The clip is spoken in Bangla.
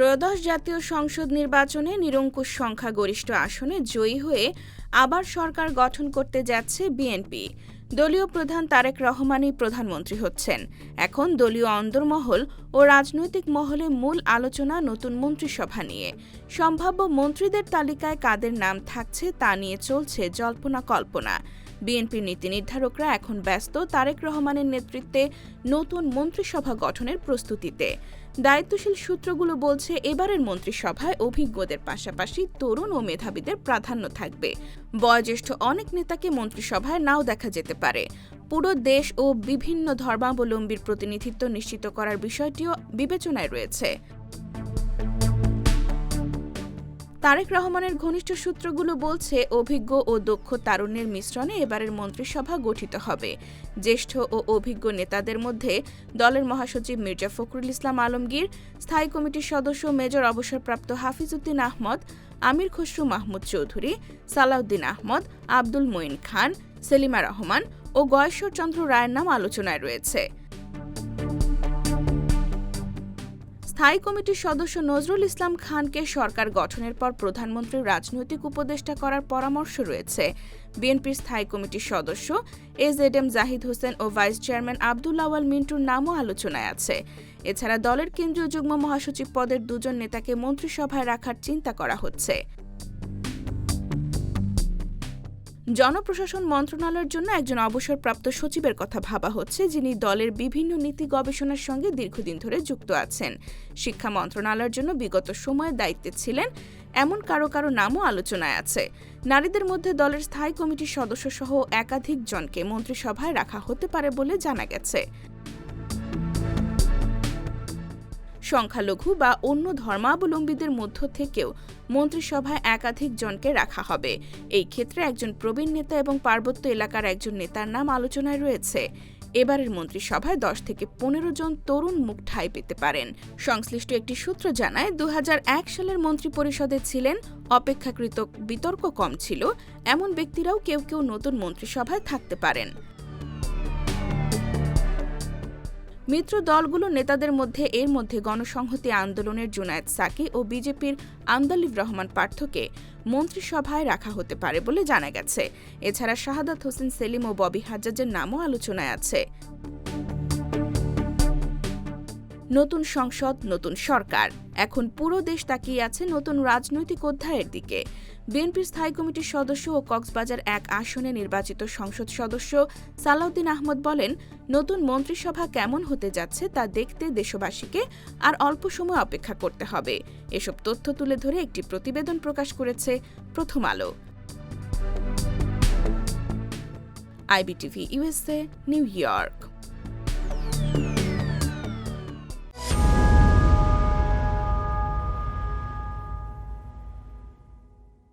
ত্রয়োদশ জাতীয় সংসদ নির্বাচনে নিরঙ্কুশ সংখ্যাগরিষ্ঠ আসনে জয়ী হয়ে আবার সরকার গঠন করতে যাচ্ছে বিএনপি। দলীয় প্রধান তারেক রহমানই প্রধানমন্ত্রী হচ্ছেন। এখন দলীয় অন্দরমহল ও রাজনৈতিক মহলে মূল আলোচনা নতুন মন্ত্রিসভা নিয়ে। সম্ভাব্য মন্ত্রীদের তালিকায় কাদের নাম থাকছে তা নিয়ে চলছে জল্পনা কল্পনা। বিএনপির নীতি নির্ধারকরা এখন ব্যস্ত তারেক রহমানের নেতৃত্বে নতুন মন্ত্রিসভা গঠনের প্রস্তুতিতে। দায়িত্বশীল সূত্রগুলো বলছে, এবারের মন্ত্রিসভায় অভিজ্ঞদের পাশাপাশি তরুণ ও মেধাবীদের প্রাধান্য থাকবে। বয়োজ্যেষ্ঠ অনেক নেতাকে মন্ত্রিসভায় নাও দেখা যেতে পারে। পুরো দেশ ও বিভিন্ন ধর্মাবলম্বীর প্রতিনিধিত্ব নিশ্চিত করার বিষয়টিও বিবেচনায় রয়েছে। তারেক রহমানের ঘনিষ্ঠ সূত্রগুলো বলছে, অভিজ্ঞ ও দক্ষ তারুণ্যের মিশ্রণে এবারের মন্ত্রিসভা গঠিত হবে। জ্যেষ্ঠ ও অভিজ্ঞ নেতাদের মধ্যে দলের মহাসচিব মির্জা ফখরুল ইসলাম আলমগীর, স্থায়ী কমিটির সদস্য মেজর অবসরপ্রাপ্ত হাফিজউদ্দিন আহমদ, আমির খসরু মাহমুদ চৌধুরী, সালাউদ্দিন আহমদ, আব্দুল মঈন খান, সেলিমা রহমান ও গয়েশ্বর চন্দ্র রায়ের নাম আলোচনায় রয়েছে। স্থায়ী কমিটির সদস্য নজরুল ইসলাম খানকে সরকার গঠনের পর প্রধানমন্ত্রীর রাজনৈতিক উপদেষ্টা করার পরামর্শ রয়েছে। বিএনপির স্থায়ী কমিটির সদস্য এস এড এম জাহিদ হোসেন ও ভাইস চেয়ারম্যান আবদুল্লাওয়াল মিন্টুর নামও আলোচনায় আছে। এছাড়া দলের কেন্দ্রীয় যুগ্ম মহাসচিব পদের দুজন নেতাকে মন্ত্রিসভায় রাখার চিন্তা করা হচ্ছে। জনপ্রশাসন মন্ত্রণালয়ের জন্য একজন অবসরপ্রাপ্ত সচিবের কথা ভাবা হচ্ছে, যিনি দলের বিভিন্ন নীতি গবেষণার সঙ্গে দীর্ঘদিন ধরে যুক্ত আছেন। শিক্ষা মন্ত্রণালয়ের জন্য বিগত সময়ে দায়িত্বে ছিলেন, এমন কারও কারও নামও আলোচনায় আছে। নারীদের মধ্যে দলের স্থায়ী কমিটির সদস্য সহ একাধিক জনকে মন্ত্রিসভায় রাখা হতে পারে বলে জানা গেছে। সংখ্যালঘু বা অন্য ধর্মাবলম্বীদের মধ্য থেকেও মন্ত্রিসভায় একাধিক জনকে রাখা হবে। এই ক্ষেত্রে একজন প্রবীণ নেতা এবং পার্বত্য এলাকার একজন নেতার নাম আলোচনায় রয়েছে। এবারের মন্ত্রিসভায় দশ থেকে পনেরো জন তরুণ মুখ ঠাঁই পেতে পারেন। সংশ্লিষ্ট একটি সূত্র জানায় দু হাজার এক সালের মন্ত্রী পরিষদে ছিলেন, অপেক্ষাকৃত বিতর্ক কম ছিল, এমন ব্যক্তিরাও কেউ কেউ নতুন মন্ত্রিসভায় থাকতে পারেন। মিত্র দলগুলোর নেতাদের মধ্যে এর মধ্যে গণসংহতি আন্দোলনের জুনায়েদ সাকি ও বিজেপির আমদালিব রহমান পার্থকে মন্ত্রিসভায় রাখা হতে পারে বলে জানা গেছে। এছাড়া শাহাদাত হোসেন সেলিম ও ববি হাজ্জাজের নামও আলোচনায় আছে। নতুন সংসদ, নতুন সরকার। এখন পুরো দেশ তাকিয়ে আছে নতুন রাজনৈতিক অধ্যায়ের দিকে। বিএনপির স্থায়ী কমিটির সদস্য ও কক্সবাজার এক আসনে নির্বাচিত সংসদ সদস্য সালাউদ্দিন আহমদ বলেন, নতুন মন্ত্রিসভা কেমন হতে যাচ্ছে তা দেখতে দেশবাসীকে আর অল্প সময় অপেক্ষা করতে হবে। এসব তথ্য তুলে ধরে একটি প্রতিবেদন প্রকাশ করেছে প্রথম আলো। IBTV USA New York.